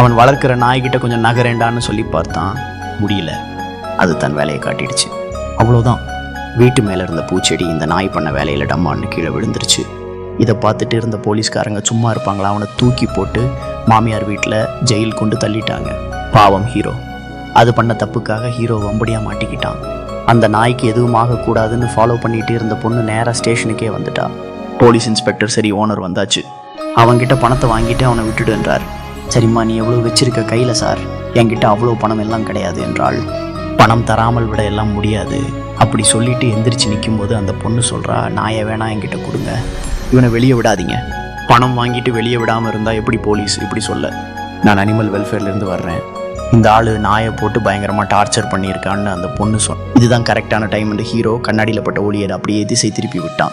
அவன் வளர்க்குற நாய்கிட்ட கொஞ்சம் நகரேண்டான்னு சொல்லி பார்த்தான். முடியல. அது தன் வேலையை காட்டிடுச்சு. அவ்வளோதான் வீட்டு மேலே இருந்த பூச்செடி இந்த நாய் பண்ண வேலையில் டம்மான்னு கீழே விழுந்துருச்சு. இதை பார்த்துட்டு இருந்த போலீஸ்காரங்க சும்மா இருப்பாங்களா? அவனை தூக்கி போட்டு மாமியார் வீட்டில் ஜெயில் கொண்டு தள்ளிட்டாங்க. பாவம் ஹீரோ. அது பண்ண தப்புக்காக ஹீரோ வம்படியாக மாட்டிக்கிட்டான். அந்த நாய்க்கு எதுவும் ஆகக்கூடாதுன்னு ஃபாலோ பண்ணிட்டு இருந்த பொண்ணு நேராக ஸ்டேஷனுக்கே வந்துட்டா. போலீஸ் இன்ஸ்பெக்டர் சரி ஓனர் வந்தாச்சு. அவன்கிட்ட பணத்தை வாங்கிட்டு அவனை விட்டுடுன்றார் சரிம்மா நீ எவ்வளோ வச்சிருக்க கையில் சார்? என்கிட்ட அவ்வளோ பணம் எல்லாம் கிடையாது என்றாள். பணம் தராமல் விட எல்லாம் முடியாது. அப்படி சொல்லிட்டு எந்திரிச்சு நிற்கும்போது அந்த பொண்ணு சொல்கிறா நாயை வேணா என்கிட்ட கொடுங்க. இவனை வெளியே விடாதீங்க. பணம் வாங்கிட்டு வெளியே விடாமல் இருந்தால் எப்படி போலீஸ்? இப்படி சொல்ல. நான் அனிமல் வெல்ஃபேர்லேருந்து வர்றேன். இந்த ஆள் நாயை போட்டு பயங்கரமாக டார்ச்சர் பண்ணியிருக்கான்னு அந்த பொண்ணு சொல் இதுதான் கரெக்டான டைம் ஹீரோ கண்ணாடியில் பட்ட ஒளியை அப்படியே திசை திருப்பி விட்டான்.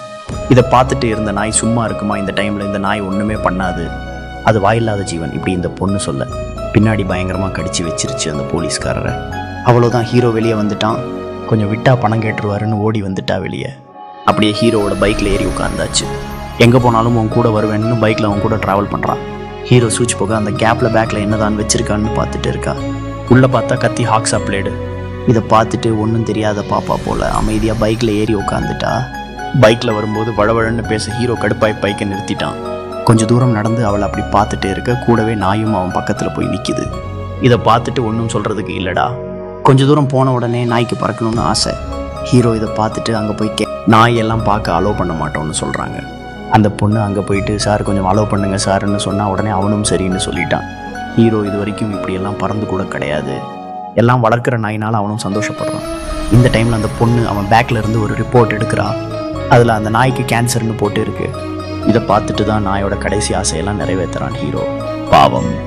இதை பார்த்துட்டு இருந்த நாய் சும்மா இருக்குமா? இந்த டைமில் இந்த நாய் ஒன்றுமே பண்ணாது. அது வாயில்லாத ஜீவன் இப்படி இந்த பொண்ணு சொல்ல. பின்னாடி பயங்கரமாக கடிச்சு வச்சிருச்சு அந்த போலீஸ்காரரை. அவ்வளோதான் ஹீரோ வெளியே வந்துட்டான். கொஞ்சம் விட்டா பணம் கேட்டுருவாருன்னு ஓடி வந்துட்டா வெளியே. அப்படியே ஹீரோவோட பைக்கில் ஏறி உட்காந்தாச்சு எங்கே போனாலும் உன் கூட வருவேன்னு பைக்கில் அவன் கூட ட்ராவல் பண்ணுறான் ஹீரோ சூச் போக அந்த கேப்பில் பேக்கில் என்னதான் வச்சிருக்கான்னு பார்த்துட்டு இருக்கா. உள்ளே பார்த்தா கத்தி ஹாக்ஸா பிளேடு இதை பார்த்துட்டு ஒன்றும் தெரியாத பாப்பா போல் அமைதியாக பைக்கில் ஏறி உட்காந்துட்டா பைக்கில் வரும்போது வளவழன்னு பேச ஹீரோ கடுப்பாய் பைக்கை நிறுத்திட்டான். கொஞ்சம் தூரம் நடந்து அவளை அப்படி பார்த்துட்டே இருக்க கூடவே நாயும் அவன் பக்கத்தில் போய் நிற்கிது இதை பார்த்துட்டு ஒன்றும் சொல்கிறதுக்கு இல்லைடா. கொஞ்ச தூரம் போன உடனே நாய்க்கு பறக்கணும்னு ஆசை. ஹீரோ இதை பார்த்துட்டு அங்கே போய் கே நாய் எல்லாம் பார்க்க அலோவ் பண்ண மாட்டோம்னு சொல்கிறாங்க அந்த பொண்ணு அங்கே போயிட்டு சார் கொஞ்சம் அலோவ் பண்ணுங்க சார்னு சொன்னால் உடனே அவனும் சரின்னு சொல்லிட்டான். ஹீரோ இது வரைக்கும் இப்படியெல்லாம் பறந்து கூட கிடையாது. எல்லாம் வளர்க்குற நாயினால் அவனும் சந்தோஷப்படுறான். இந்த டைமில் அந்த பொண்ணு அவன் பேக்கில் இருந்து ஒரு ரிப்போர்ட் எடுக்கிறான் அதில் அந்த நாய்க்கு கேன்சர்னு போட்டு இருக்குது இதை பார்த்துட்டு தான் நாயோட கடைசி ஆசையெல்லாம் நிறைவேற்றுறான் ஹீரோ. பாவம்.